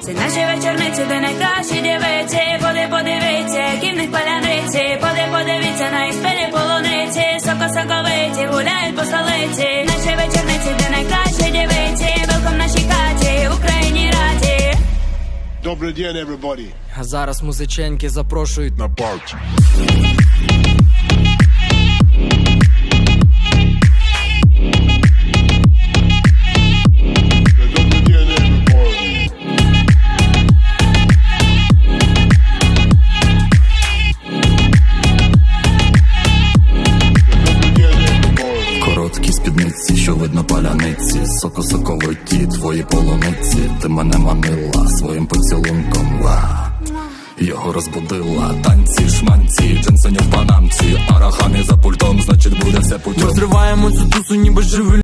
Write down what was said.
полуниці, наші вечорниці, де найкращі дівиці, поди подивіться, які в них паляниці, поди подивіться на їх полуниці, соко соковиті, гуляють по столиці, наші вечорниці, де найкращі дівиці, велком нашій хаті, Україні раді. Добрый день, everybody. А зараз музиченьки запрошують На парті. Видно паляниці, соко-соковиті твої полуниці, ти мене манила своїм поцілунком. Ла. Його розбудила танці, шманці, джинсоні в панамці, арахамі за пультом, значить буде все путем. Розриваємо цю тусу, ніби живі